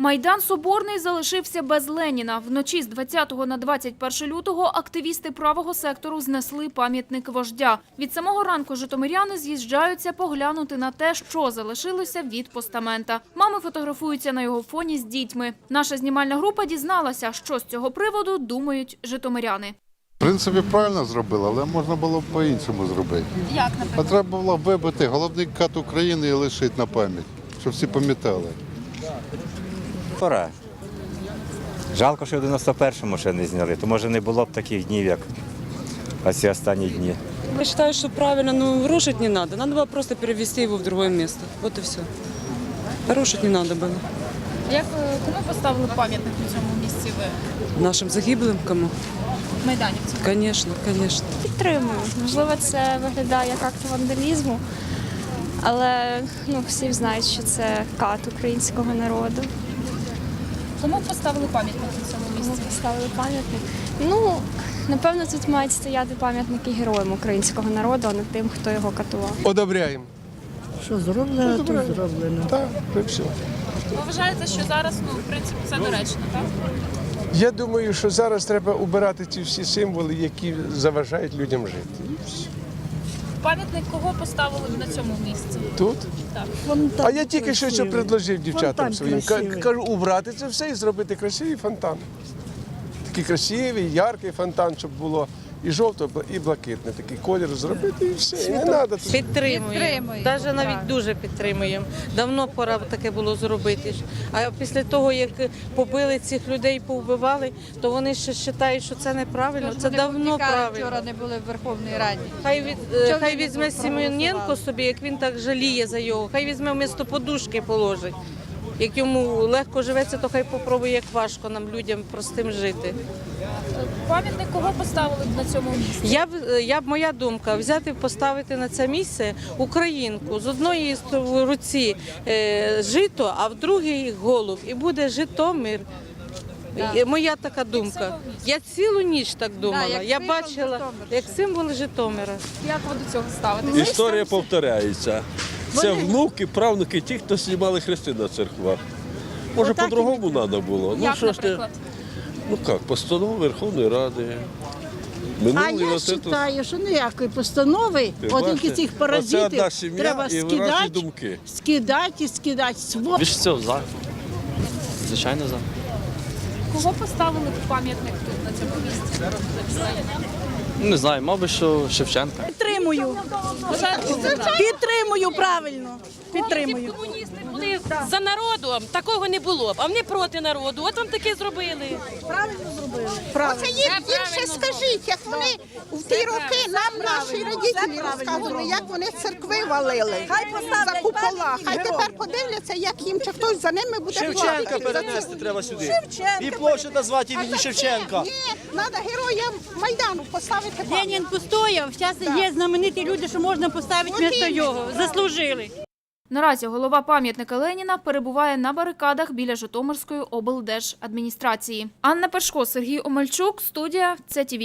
Майдан Соборний залишився без Леніна. Вночі з 20 на 21 лютого активісти правого сектору знесли пам'ятник вождя. Від самого ранку житомиряни з'їжджаються поглянути на те, що залишилося від постамента. Мами фотографуються на його фоні з дітьми. Наша знімальна група дізналася, що з цього приводу думають житомиряни. В принципі, правильно зробили, але можна було б по-іншому зробити. Як, А треба було вибити головний кат України і лишити на пам'ять, щоб всі пам'ятали Пора. Жалко, що в 91-му ще не зняли, то може не було б таких днів, як ці останні дні. Я считаю, что правильно, но рушить не надо. Надо было просто перевести его в другое место. Вот и все. Рушить не надо было. Як кому поставили пам'ятник у цьому місці ви Нашим загиблым кому? майданівцям? Конечно, конечно. Підтримую. Можливо, це виглядає як акт вандалізму, але ну, всі знають, що це кат українського народу. Кому поставили пам'ятник у цьому Тому поставили пам'ятник. Ну, напевно, тут мають стояти пам'ятники героям українського народу, а не тим, хто його катував. Одобряємо. Що зроблено, то зроблено. Так, і все. Ви вважаєте, що зараз ну в принципі все доречно, так? Я думаю, що зараз треба убирати ці всі символи, які заважають людям жити. Пам'ятник кого поставили на цьому місці? Тут. Фонтан А я тільки що це предложив дівчатам Фонтан своїм. Красивий. Кажу, убрати це все і зробити красивий фонтан. Такий красивий, яркий фонтан, щоб було і жовто, і блакитний такий колір зробити, і все. І не треба. Підтримуємо. Навіть навіть дуже підтримуємо. Давно пора б таке було зробити. А після того, як побили цих людей, повбивали, то вони ще вважають, що це неправильно. Це давно правильно. Вчора не були в Верховній Раді. Хай від е, хай візьме Сімоненко собі, як він так жаліє за його. Хай візьме вмісто подушки положить. Як йому легко живеться, то хай попробує, як важко нам людям простим жити. Пам'ятник кого поставили б на цьому місці? Я б я б моя думка взяти поставити на це місце українку з одної руці е, жито, а в другій голуб, і буде Житомир. Е, Моя така думка. Я цілу ніч так думала. як я бачила Житомира. як символ Житомира. Як ви до цього ставитесь? Історія повторяється. Це внуки, правнуки, ті, хто знімали хрести на церквах. Може, по-другому треба було. Ну, Як, що ж ти, наприклад? ну як, постанова Верховної Ради. А Минулий я оце тут- вважаю, що ніякої постанови, Ти от тільки бачите? цих Оце паразитів одна сім'я треба і виразні скидати, думки. скидати і скидати. Сво... Більше всього за. Звичайно, за. Кого поставили пам'ятник тут на цьому місці? Ну, Не знаю, мабуть, що Шевченка. Підтримую. Підтримую правильно. Підтримую. Комуністи були за народом, такого не було б. А вони проти народу. От вам таке зробили. Правильно. Їм, їм ще скажіть, як вони в ті роки нам наші родителі розказували, як вони церкви валили за купола. Хай тепер подивляться, як їм чи хтось за ними буде Шевченка перенести треба сюди. І площу назвати імені Шевченка. Ні, треба героям Майдану поставити пам'ятник. Ленін постояв, зараз є знамениті люди, що можна поставити От місто його. Заслужили. Наразі голова пам'ятника Леніна перебуває на барикадах біля Житомирської облдержадміністрації. Анна Пашко, Сергій Омельчук, студія ЦТВ.